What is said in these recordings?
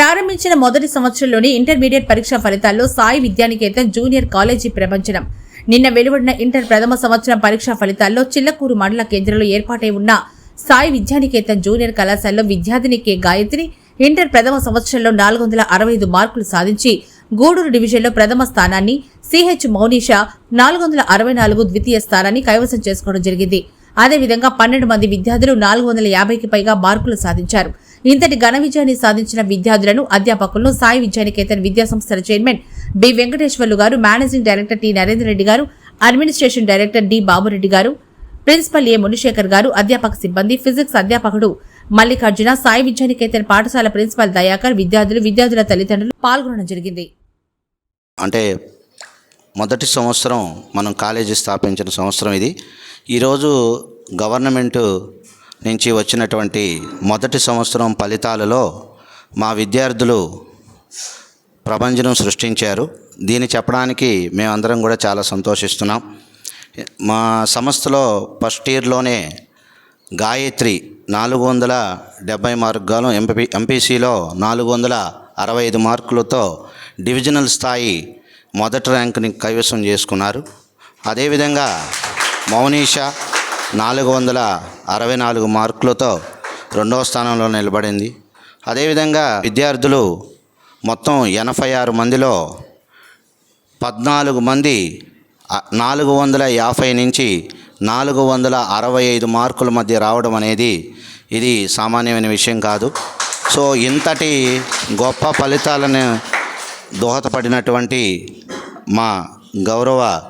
ప్రారంభించిన మొదటి సంవత్సరంలోని ఇంటర్మీడియట్ పరీక్ష ఫలితాల్లో సాయి విద్యానికేతన్ జూనియర్ కాలేజీ ప్రపంచనం నిన్న వెలువడిన ఇంటర్ ప్రథమ సంవత్సరం పరీక్షా ఫలితాల్లో చిల్లకూరు మండల కేంద్రంలో ఏర్పాటై ఉన్న సాయి విద్యానికేతన్ జూనియర్ కళాశాలలో విద్యార్థిని కె గాయత్రి ఇంటర్ ప్రథమ సంవత్సరంలో నాలుగు వందల అరవై ఐదు మార్కులు సాధించి గూడూరు డివిజన్లో ప్రథమ స్థానాన్ని సిహెచ్ మౌనీష నాలుగు వందల అరవై నాలుగు ద్వితీయ స్థానాన్ని కైవసం చేసుకోవడం జరిగింది. అదేవిధంగా పన్నెండు మంది విద్యార్థులు నాలుగు వందల యాభైకి పైగా మార్కులు సాధించారు. ఇంతటి ఘన విజయాన్ని సాధించిన విద్యార్థులను అధ్యాపకులను సాయి విద్యానికేతన్ విద్యాసంస్థల chairman B Venkateswarlu garu managing director T Narendra Reddy garu administration director D Babureddy గారు ప్రిన్సిపల్ ఏ మునిశేఖర్ గారు అధ్యాపక సిబ్బంది ఫిజిక్స్ అధ్యాపకుడు మల్లికార్జున సాయి విద్యానికేతన్ పాఠశాల ప్రిన్సిపల్ దయాకర్ విద్యార్థులు విద్యార్థుల తల్లిదండ్రులు పాల్గొనడం జరిగింది. అంటే మొదటి సంవత్సరం మనం కాలేజీ స్థాపించిన సంవత్సరం ఇది. ఈరోజు గవర్నమెంటు నుంచి వచ్చినటువంటి మొదటి సంవత్సరం ఫలితాలలో మా విద్యార్థులు ప్రభంజనం సృష్టించారు. దీన్ని చెప్పడానికి మేమందరం కూడా చాలా సంతోషిస్తున్నాం. మా సంస్థలో ఫస్ట్ ఇయర్లోనే గాయత్రి నాలుగు వందల డెబ్బై మార్గాలు ఎంపీ ఎంపీసీలో నాలుగు వందల అరవై ఐదు మార్కులతో డివిజనల్ స్థాయి మొదటి ర్యాంకుని కైవసం చేసుకున్నారు. అదేవిధంగా మౌనీష నాలుగు వందల అరవై నాలుగు మార్కులతో రెండవ స్థానంలో నిలబడింది. అదేవిధంగా విద్యార్థులు మొత్తం ఎనభై ఆరు మందిలో పద్నాలుగు మంది నాలుగు వందల యాభై నుంచి నాలుగు వందల అరవై ఐదు మార్కుల మధ్య రావడం అనేది ఇది సామాన్యమైన విషయం కాదు. సో ఇంతటి గొప్ప ఫలితాలను దోహదపడినటువంటి మా గౌరవ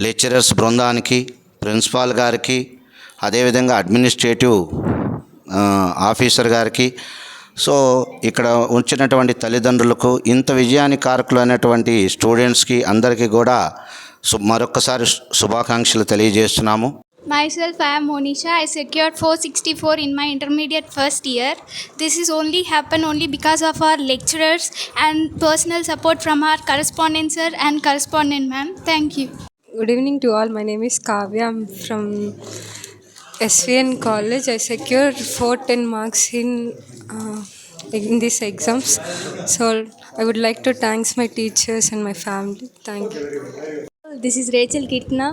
లెక్చరర్స్ బృందానికి ప్రిన్సిపాల్ గారికి అదేవిధంగా అడ్మినిస్ట్రేటివ్ ఆఫీసర్ గారికి. సో ఇక్కడ ఉంచినటువంటి తల్లిదండ్రులకు ఇంత విజయాన్ని కారకులు అనేటువంటి స్టూడెంట్స్కి అందరికీ కూడా మరొకసారి శుభాకాంక్షలు తెలియజేస్తున్నాము. Myself I'm Monisha I secured four sixty four in my intermediate first year this is only happen only because of our lecturers and personal support from our correspondent sir and correspondent ma'am thank you Good evening to all. My name is Kavya. I'm from SVN College. I secured 410 marks in uh, in these exams. So I would like to thanks my teachers and my family. Thank you. This is Rachel Kitna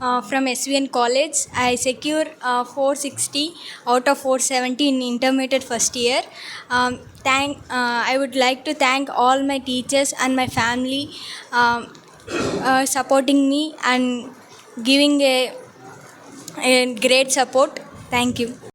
uh, from SVN College. I secure uh, 460 out of 470 in intermediate first year. Um, thank. Uh, I would like to thank all my teachers and my family um, uh, supporting me and giving a, a great support. Thank you.